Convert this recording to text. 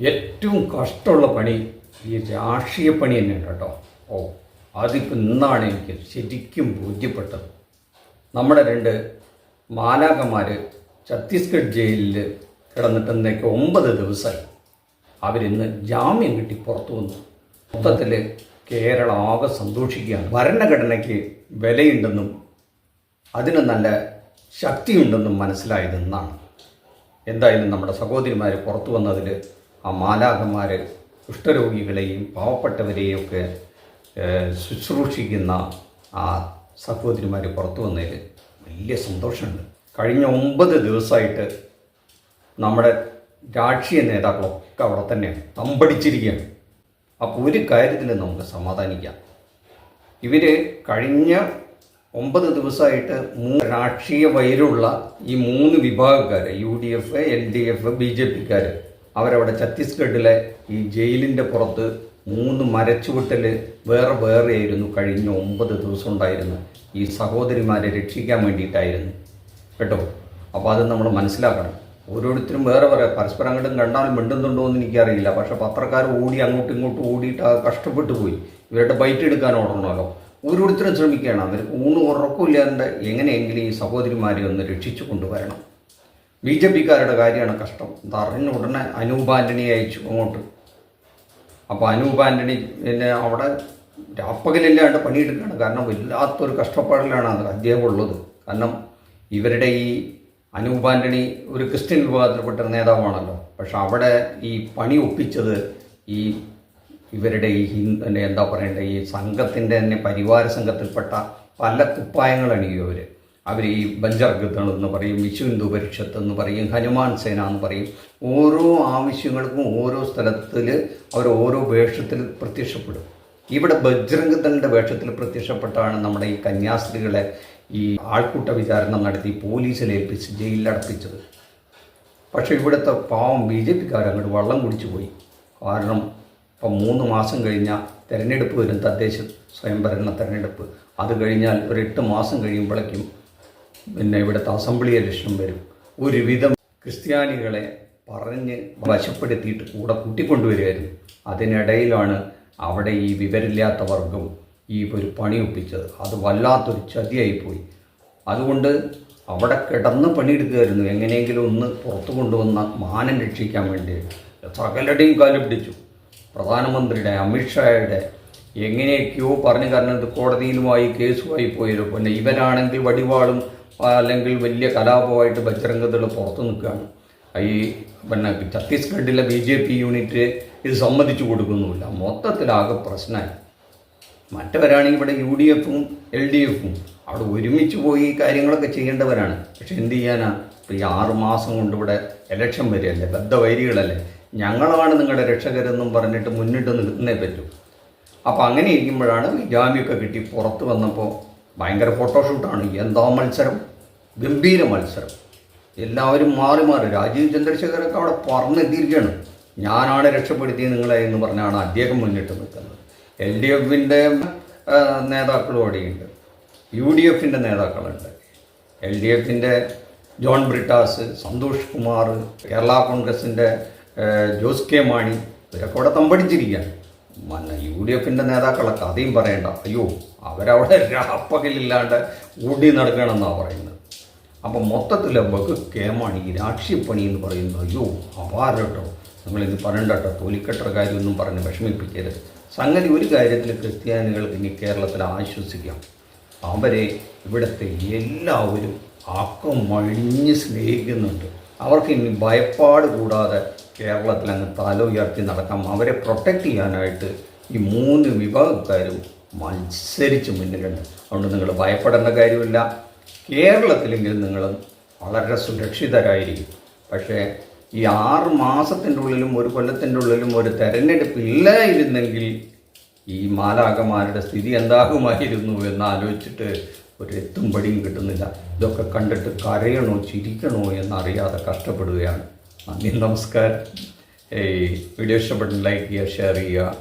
ഏറ്റവും കഷ്ടമുള്ള പണി ഈ രാഷ്ട്രീയ പണി തന്നെയാണ് കേട്ടോ. ഓ അതിപ്പോൾ ഇന്നാണ് എനിക്ക് ശരിക്കും ബോധ്യപ്പെട്ടത്. നമ്മുടെ രണ്ട് മാലാകന്മാർ ഛത്തീസ്ഗഡ് ജയിലിൽ കിടന്നിട്ട് ഇന്നേക്ക് ഒമ്പത് ദിവസമായി അവരിന്ന് ജാമ്യം കിട്ടി പുറത്തു വന്നു. മൊത്തത്തിൽ കേരളം ആകെ സന്തോഷിക്കുകയാണ്. ഭരണഘടനയ്ക്ക് വിലയുണ്ടെന്നും അതിന് നല്ല ശക്തിയുണ്ടെന്നും മനസ്സിലായതെന്നാണ്. എന്തായാലും നമ്മുടെ സഹോദരിമാർ പുറത്തു വന്നതിൽ ആ മാലാഖന്മാർ കുഷ്ഠരോഗികളെയും പാവപ്പെട്ടവരെയും ഒക്കെ ഏഹ്, ശുശ്രൂഷിക്കുന്ന ആ സഹോദരിമാർ പുറത്തു വന്നതിൽ വലിയ സന്തോഷമുണ്ട്. കഴിഞ്ഞ ഒമ്പത് ദിവസമായിട്ട് നമ്മുടെ രാഷ്ട്രീയ നേതാക്കളൊക്കെ അവിടെ തന്നെയാണ് തമ്പടിച്ചിരിക്കുകയാണ്. അപ്പോൾ ഒരു കാര്യത്തിൽ നമുക്ക് സമാധാനിക്കാം. ഇവർ കഴിഞ്ഞ ഒമ്പത് ദിവസമായിട്ട് മൂന്ന് രാഷ്ട്രീയ വൈരുള്ള ഈ മൂന്ന് വിഭാഗക്കാർ U D F L D F B J പിക്കാർ അവരവിടെ ഛത്തീസ്ഗഡിലെ ഈ ജയിലിന്റെ പുറത്ത് മൂന്ന് മരച്ചുവിട്ടൽ വേറെ വേറെയായിരുന്നു കഴിഞ്ഞ ഒമ്പത് ദിവസം ഉണ്ടായിരുന്നു ഈ സഹോദരിമാരെ രക്ഷിക്കാൻ വേണ്ടിയിട്ടായിരുന്നു. കേട്ടോ? അപ്പോൾ അത് നമ്മൾ മനസ്സിലാക്കണം. ഓരോരുത്തരും വേറെ വേറെ പരസ്പരം അങ്ങോട്ടും കണ്ടാലും മിണ്ടുന്നുണ്ടോ എന്ന് എനിക്കറിയില്ല. പക്ഷേ പത്രക്കാർ ഓടി അങ്ങോട്ടും ഇങ്ങോട്ടും ഓടിയിട്ട് കഷ്ടപ്പെട്ടു പോയി. ഇവരുടെ ബൈറ്റ് എടുക്കാൻ ഓടണമല്ലോ ഓരോരുത്തരും ശ്രമിക്കുകയാണ്. അവർ ഊണ് ഉറക്കമില്ലാണ്ട് എങ്ങനെയെങ്കിലും ഈ സഹോദരിമാരെ ഒന്ന് രക്ഷിച്ചു കൊണ്ടുവരണം. ബി ജെ പിക്കാരുടെ കാര്യമാണ് കഷ്ടം. തറിഞ്ഞ ഉടനെ അനൂപ് ആന്റണിയെ അയച്ചു അങ്ങോട്ട്. അപ്പോൾ അനൂപ് ആന്റണി പിന്നെ അവിടെ രാപ്പകലില്ലാണ്ട് പണിയെടുക്കുകയാണ്. കാരണം വല്ലാത്തൊരു കഷ്ടപ്പാടിലാണ് അത് അദ്ദേഹം ഉള്ളത്. കാരണം ഇവരുടെ ഈ അനൂപ് ആന്റണി ഒരു ക്രിസ്ത്യൻ വിഭാഗത്തിൽപ്പെട്ട നേതാവാണല്ലോ. പക്ഷെ അവിടെ ഈ പണി ഒപ്പിച്ചത് ഈ ഇവരുടെ ഈ ഹിന്ദു എന്താ പറയണ്ടേ? ഈ സംഘത്തിന്റെ തന്നെ പരിവാര സംഘത്തിൽപ്പെട്ട പല കുപ്പായങ്ങൾ അവർ അവർ ഈ ബഞ്ചർഗത്തുകൾ എന്ന് പറയും വിശ്വ ഹിന്ദു പരിഷത്ത് എന്ന് പറയും ഹനുമാൻ സേന എന്ന് പറയും. ഓരോ ആവശ്യങ്ങൾക്കും ഓരോ സ്ഥലത്തിൽ അവർ ഓരോ വേഷത്തിൽ പ്രത്യക്ഷപ്പെടും. ഇവിടെ ബജ്രംഗദളിന്റെ വേഷത്തിൽ പ്രത്യക്ഷപ്പെട്ടാണ് നമ്മുടെ ഈ കന്യാസ്ത്രീകളെ ഈ ആൾക്കൂട്ട വിചാരണ നടത്തി പോലീസിൽ ഏൽപ്പിച്ച് ജയിലിലടപ്പിച്ചത് പക്ഷേ ഇവിടുത്തെ പാവം ബി ജെ പിക്കാർ അങ്ങോട്ട് വള്ളം കുടിച്ചു പോയി. കാരണം ഇപ്പം മൂന്ന് മാസം കഴിഞ്ഞാൽ തിരഞ്ഞെടുപ്പ് വരും തദ്ദേശ സ്വയംഭരണ തിരഞ്ഞെടുപ്പ്. അത് കഴിഞ്ഞാൽ ഒരു എട്ട് മാസം കഴിയുമ്പോഴേക്കും പിന്നെ ഇവിടുത്തെ അസംബ്ലി ഇലക്ഷൻ വരും. ഒരുവിധം ക്രിസ്ത്യാനികളെ പറഞ്ഞ് വശപ്പെടുത്തിയിട്ട് കൂടെ കൂട്ടിക്കൊണ്ടുവരികയായിരുന്നു. അതിനിടയിലാണ് അവിടെ ഈ വിവരമില്ലാത്ത വർഗം ഈ ഒരു പണി ഒപ്പിച്ചത്. അത് വല്ലാത്തൊരു ചതിയായിപ്പോയി. അതുകൊണ്ട് അവിടെ കിടന്ന് പണിയെടുക്കുകയായിരുന്നു. എങ്ങനെയെങ്കിലും ഒന്ന് പുറത്തു കൊണ്ടുവന്ന മാനം രക്ഷിക്കാൻ വേണ്ടി. സകലരുടെയും കാലം പിടിച്ചു. പ്രധാനമന്ത്രിയുടെ അമിത്ഷായുടെ എങ്ങനെയൊക്കെയോ പറഞ്ഞു കാരണം കോടതിയിലുമായി കേസുമായി പോയല്ലോ പിന്നെ ഇവരാണെങ്കിൽ വടിവാളും അല്ലെങ്കിൽ വലിയ കലാപമായിട്ട് ബജരംഗതകൾ പുറത്ത് നിൽക്കുകയാണ്. ഈ പിന്നെ ഛത്തീസ്ഗഡിലെ ബി ജെ പി യൂണിറ്റ് ഇത് സമ്മതിച്ചു കൊടുക്കുന്നുമില്ല. മൊത്തത്തിലാകെ പ്രശ്നമായി. മറ്റവരാണെങ്കിൽ ഇവിടെ യു ഡി എഫും എൽ ഡി എഫും. അവിടെ ഒരുമിച്ച് പോയി കാര്യങ്ങളൊക്കെ ചെയ്യേണ്ടവരാണ്. പക്ഷെ എന്ത് ചെയ്യാനാ? ഇപ്പോൾ ഈ ആറ് മാസം കൊണ്ട് ഇവിടെ ഇലക്ഷൻ വരികയല്ലേ ബദ്ധവൈരികളല്ലേ? ഞങ്ങളാണ് നിങ്ങളുടെ രക്ഷകരെന്നും പറഞ്ഞിട്ട് മുന്നിട്ട് നിൽക്കുന്നേ പറ്റൂ. അപ്പോൾ അങ്ങനെ ഇരിക്കുമ്പോഴാണ് ജാമ്യമൊക്കെ കിട്ടി പുറത്ത് വന്നപ്പോൾ ഭയങ്കര ഫോട്ടോഷൂട്ടാണ് എന്താ മത്സരം? ഗംഭീര മത്സരം. എല്ലാവരും മാറി മാറി. രാജീവ് ചന്ദ്രശേഖരൊക്കെ അവിടെ പറഞ്ഞെത്തിയിരിക്കുകയാണ് ഞാനാണ് രക്ഷപ്പെടുത്തിയത് നിങ്ങളെ എന്ന് പറഞ്ഞാണ് അദ്ദേഹം മുന്നിട്ട് നിൽക്കുന്നത്. എൽ ഡി എഫിന്റെ നേതാക്കളും അവിടെയുണ്ട്. യു ഡി എഫിന്റെ നേതാക്കളുണ്ട്. എൽ ഡി എഫിന്റെ ജോൺ ബ്രിട്ടാസ് സന്തോഷ് കുമാർ കേരള കോൺഗ്രസിന്റെ ജോസ് കെ മാണി ഇവരൊക്കെ അവിടെ തമ്പടിച്ചിരിക്കുകയാണ്. യു ഡി എഫിന്റെ നേതാക്കളൊക്കെ കഥയും പറയണ്ട. അയ്യോ അവരവിടെ രാപ്പകലില്ലാണ്ട് ഓടി നടക്കണമെന്നാണ് പറയുന്നത്. അപ്പം മൊത്തത്തിൽ ബഹു കേമാണ് ഈ രാക്ഷിപ്പണി എന്ന് പറയുന്നത് അയ്യോ അപാരട്ടോ. നമ്മളിത് നിങ്ങളിത് പറയണ്ട കേട്ടോ തൊലിക്കെട്ട കാര്യമൊന്നും പറഞ്ഞ് വിഷമിപ്പിക്കരുത്. സംഗതി ഒരു കാര്യത്തിൽ ക്രിസ്ത്യാനികൾക്ക് ഇനി കേരളത്തിൽ ആശ്വസിക്കാം. അവരെ ഇവിടുത്തെ എല്ലാവരും ആക്കം മഴിഞ്ഞ് സ്നേഹിക്കുന്നുണ്ട്. അവർക്ക് ഇനി ഭയപ്പാട് കൂടാതെ കേരളത്തിൽ അങ്ങ് തല ഉയർത്തി നടക്കാം. അവരെ പ്രൊട്ടക്റ്റ് ചെയ്യാനായിട്ട് ഈ മൂന്ന് വിഭാഗക്കാരും മത്സരിച്ച് മുന്നിലുണ്ട്. അതുകൊണ്ട് നിങ്ങൾ ഭയപ്പെടേണ്ട കാര്യമില്ല. കേരളത്തിലെങ്കിലും നിങ്ങൾ വളരെ സുരക്ഷിതരായിരിക്കും. പക്ഷേ ഈ ആറ് മാസത്തിന്റെ ഉള്ളിലും ഒരു കൊല്ലത്തിന്റെ ഉള്ളിലും ഒരു തെരഞ്ഞെടുപ്പ് ഇല്ലായിരുന്നെങ്കിൽ ഈ മാലാകമാരുടെ സ്ഥിതി എന്താകുമായിരുന്നു എന്ന് ആലോചിച്ചിട്ട് ഒരു പടിയും കിട്ടുന്നില്ല. ഇതൊക്കെ കണ്ടിട്ട് കരയണോ ചിരിക്കണോ എന്നറിയാതെ കഷ്ടപ്പെടുകയാണ്. നന്ദി നമസ്കാരം. ഈ വീഡിയോ ഇഷ്ടപ്പെട്ടെങ്കിൽ ലൈക്ക് ചെയ്യുക ഷെയർ ചെയ്യുക.